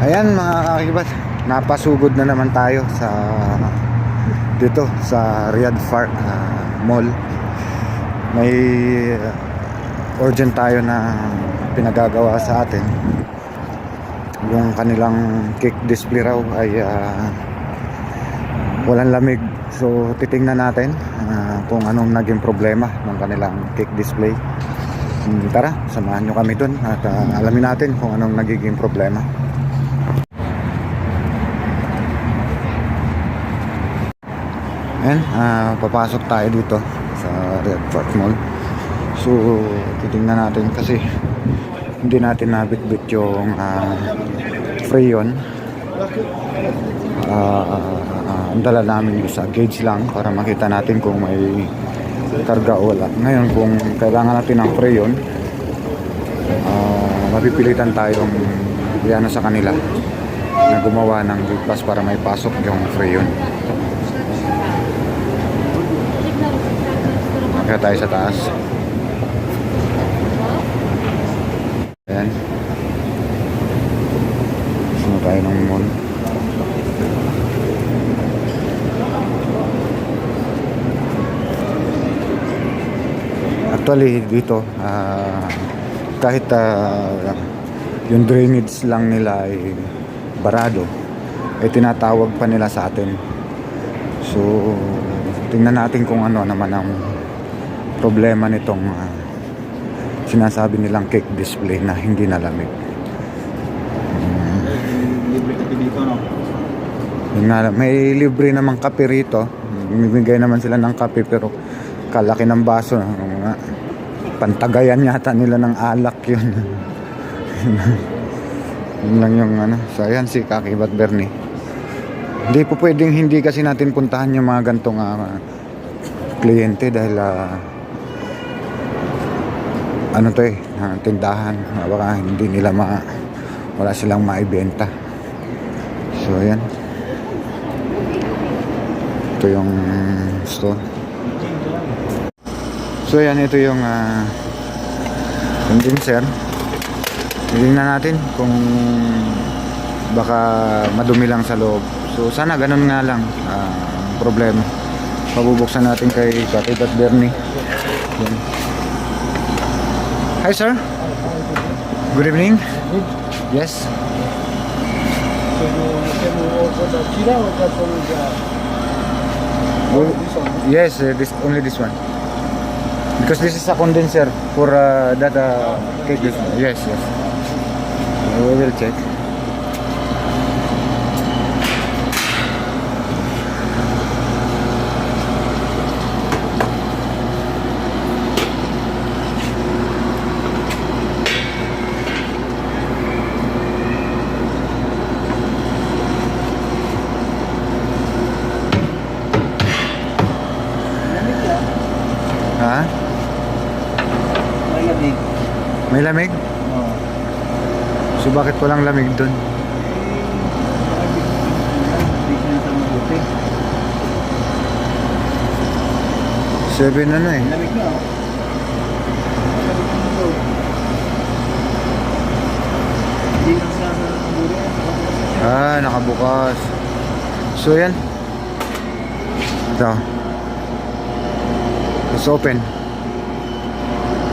Ayan mga kakibat, napasugod na naman tayo sa dito sa Riyadh Park ah, Mall. May ah, urgent tayo na pinagagawa sa atin. Yung kanilang cake display raw ay ah, walang lamig. So titingnan natin ah, kung anong naging problema ng kanilang cake display. Hmm, Tara, samahan nyo kami dun at ah, alamin natin kung anong nagiging problema. Ayan, ah, papasok tayo dito sa Red Park Mall. So, titingnan natin kasi hindi natin nabitbit yung ah, freon. Ah, ah, ang dala namin yung sa gauge lang para makita natin kung may karga o wala. Ngayon, kung kailangan natin ng freon, ah, mapipilitan tayong iano sa kanila na gumawa ng gate pass para may pasok yung freon. Kaya tayo sa taas. Ayan. Sino tayo ng mall? Actually, dito, ah, kahit ah, yung drainage lang nila ay barado, ay tinatawag pa nila sa atin. So, tingnan natin kung ano naman ang problema nitong ah, sinasabi nilang cake display na hindi nalamig. Nga, may libre namang kape rito. Bibigay naman sila ng kape pero kalaki ng baso. Mga pantagayan yata nila ng alak yun. yun lang yung ano. So ayan si Kakibat Bernie. Hindi po pwedeng hindi kasi natin puntahan yung mga gantong ah, kliyente dahil ah, ano to eh, ah, tindahan. Ah, Baka hindi nila ma wala silang maibenta. So ayan. Ito yung store. So ayan, ito yung uh, condenser. Tingnan natin kung baka madumi lang sa loob. So sana ganun nga lang ah, ang problema. Pabubuksan natin kay Katibat Bernie. Yan. Hi sir. Good evening. Yes. Just only the Oh? Yes, uh, this only this one. Because this is a condenser for uh, that uh. This Yes, yes. We will check. May lamig? Oo. So bakit walang lamig mabuti. Seven ano eh. Lamig na, oh. Ah, nakabukas. So yan. Ito. Let's open.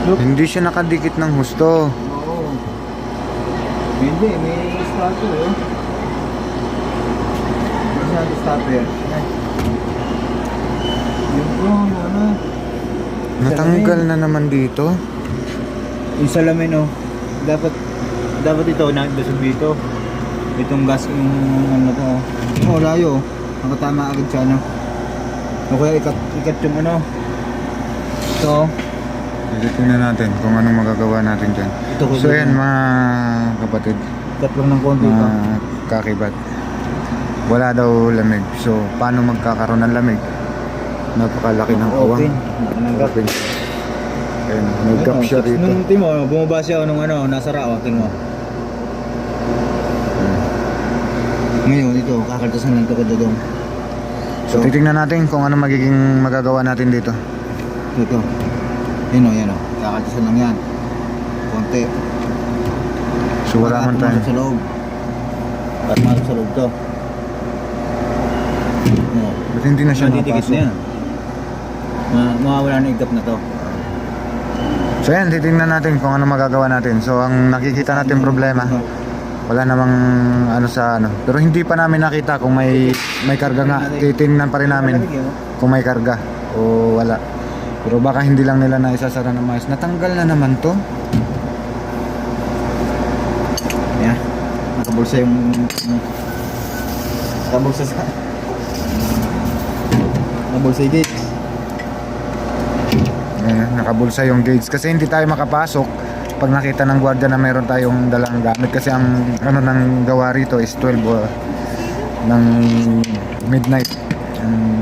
Look. Hindi siya nakadikit ng husto. Oo. Hindi, may starter, oh. May siya starter. Yan. Yung po, ano. Natanggal na naman dito. Yung salamin oh, dapat dapat ito nandun dito. Itong gas yung ano to. Oh, oh layo. Nakatama agad siya no. O kaya ikat ikat yung ano. Ito. Tingnan natin kung anong magagawa natin dyan. Ito ko So yan mga kapatid, Ikat lang ng konti mga kakibat. Wala daw lamig. So paano magkakaroon ng lamig? Napakalaki ng uwang. Open. Open. Ayun, may gap siya rito. Nung timo, bumaba siya nung ano, nasara oh, tingnan mo. Ngayon, ito, kakaltasan lang ito ka dodong. So, titingnan natin kung ano magiging magagawa natin dito. Ito. Yan o, yan o. Kakaltasan lang yan. Konti. So, wala man tayo. Pumasok sa loob. Para masok sa loob to. Oo. Ba't hindi na siya Matitigas mapasok? na yan. Ma mawawala na to. So, yan, titingnan natin kung ano magagawa natin. So, ang nakikita natin problema, wala namang ano sa ano. Pero hindi pa namin nakita kung may may karga nga. Titingnan pa rin namin kung may karga o wala. Pero baka hindi lang nila na isasara ng maayos. Natanggal na naman to. Yan. Nakabulsa yung... Nakabulsa sa... Nakabulsa yung gate. Ayan, nakabulsa yung gauge kasi hindi tayo makapasok pag nakita ng gwardiya na meron tayong dalang gamit kasi ang ano ng gawa rito is 12 o ng midnight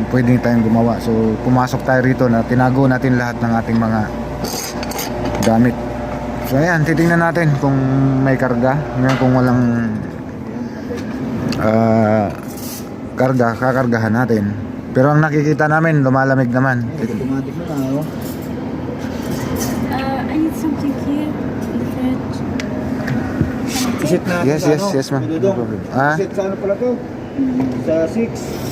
ang pwede tayong gumawa so pumasok tayo rito na tinago natin lahat ng ating mga gamit so ayan titingnan natin kung may karga ngayon kung walang ah, karga kakargahan natin pero ang nakikita namin lumalamig naman Automatic na oh. Uh, I need something here in the fridge. Isit na Yes, yes, ano, yes, ma'am. No problem. Ah? Isit sa ano pala to? Sa 6.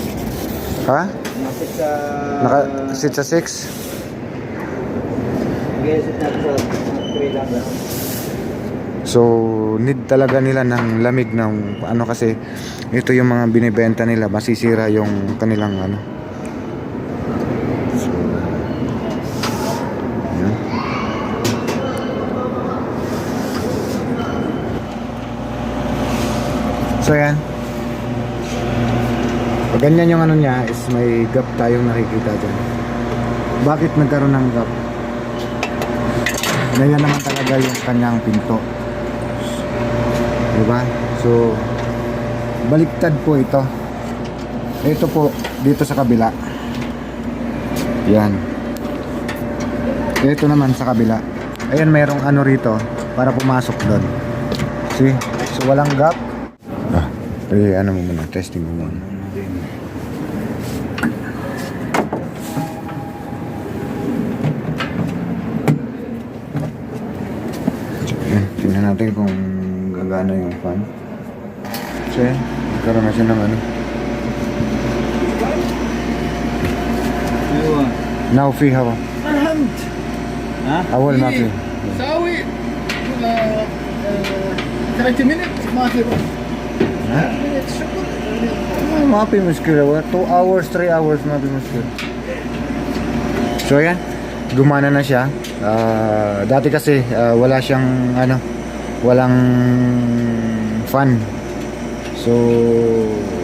ha? Isit sa... Naka-sit sa 6? Isit natin sa 3 lang. So, need talaga nila ng lamig ng ano kasi ito yung mga binibenta nila, masisira yung kanilang ano. So, yun. So, yan. Pag ganyan yung ano niya is may gap tayong nakikita dyan. Bakit nagkaroon ng gap? Ganyan naman talaga yung kanyang pinto. Diba? So, baliktad po ito. Ito po, dito sa kabila. Yan. Ito naman sa kabila. Ayan, mayroong ano rito para pumasok doon. See? So, walang gap. Ah, eh, ano mo muna, testing mo muna. So, yun, Tingnan natin kung gagana yung fan. Kasi, nagkaroon na siya ng ano. Now free hawa. Hand. Ha? Ah, Awal na free. Sawi. Uh, 30 minutes, maafi ko. Ha? Maafi muskila. 2 hours, 3 hours maafi muskila. So, ayan. Gumana na siya. Uh, dati kasi uh, wala siyang ano, walang fan. So,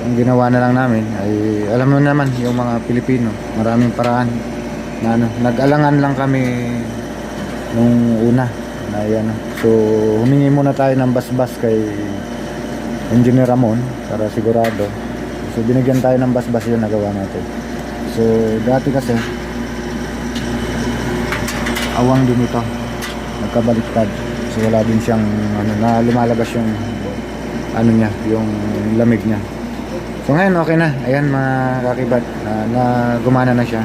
ang ginawa na lang namin ay, alam mo naman, yung mga Pilipino, maraming paraan na ano, nag-alangan lang kami nung una na yan. So, humingi muna tayo ng basbas kay Engineer Ramon para sigurado. So, binigyan tayo ng basbas yun nagawa natin. So, dati kasi, awang din ito. Nagkabaliktad. So, wala din siyang, ano, na lumalabas yung, ano niya, yung lamig niya. So, ngayon, okay na. Ayan, mga kakibat, na, na gumana na siya.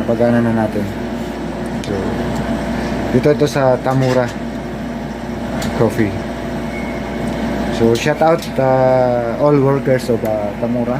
Napagana na natin. So, dito ito sa Tamura Coffee. So shout out uh, all workers of uh, Tamura.